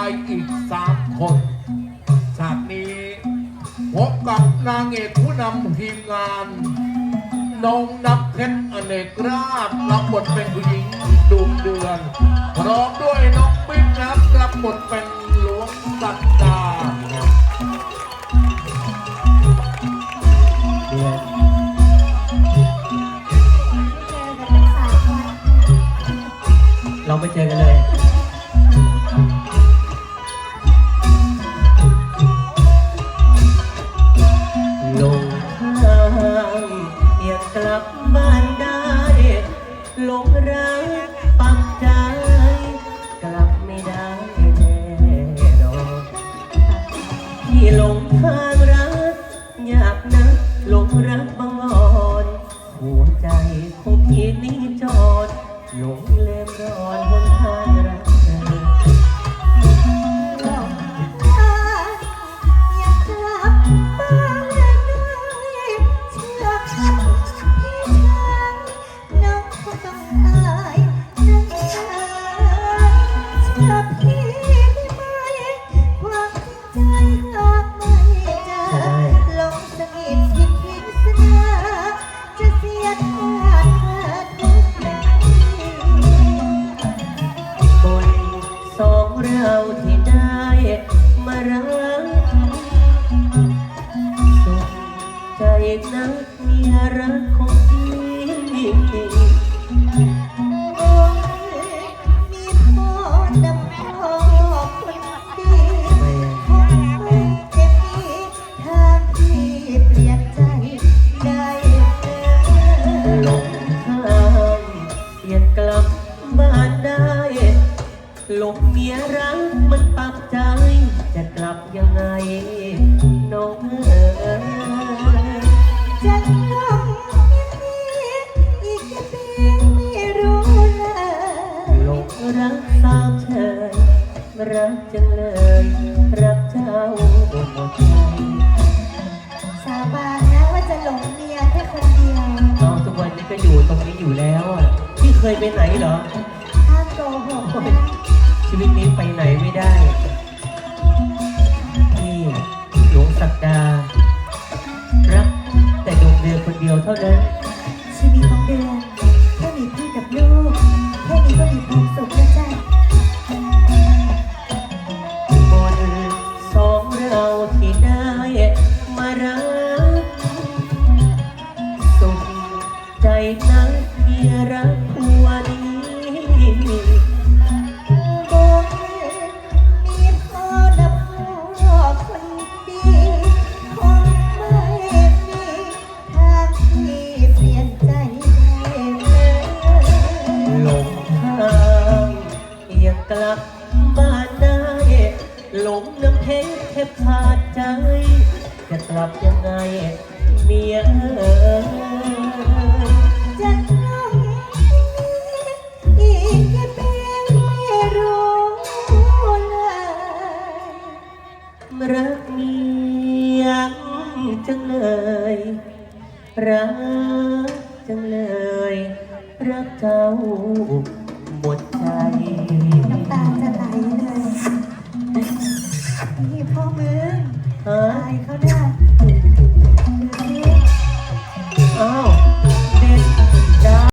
ายอีกสามคนฉากนี้พบกับนางเอกผู้นำทีมงานน้องนับเพชรอเนกราชรับบทเป็นผู้หญิงดุเดือนพร้อมด้วยน้องปิ๊กนะครับรับบทเป็นหลวงสักดาเดือนเจอกันตั้งสาเราไปเจอกันเลย ใจนักเมียรักของพี่โอ้ยมีพ่อดำพ่อคนดีคงไม่จะมีทางที่เปลี่ยนใจได้เลยหลงทางอยากกลับบ้านได้หลงเมียรักมันปักใจจะกลับยังไงน้อง รักสาวเธอ รักจังเลย รักเจ้าหมดใจสาบานนะว่าจะหลงเมียแค่คนเดียวน้องทุกวันนี้ก็อยู่ตรงนี้อยู่แล้วอะพี่เคยไปไหนเหรอ ห้ามโกหกนะชีวิตนี้ไปไหนไม่ได้พี่หลวงศักดา รักแต่ดวงเดือนคนเดียวเท่านั้นชีวิตของเดือน ใจ จะกลับยังไงเมียเอ๋ยจะลองอีกเพียงไม่รู้เลยรักเมียจังเลยรักจังเลย รักเจ้าหมดใจน้ำตาจะไหลเลย นี่พ่อมึง ฮะอายเขาได้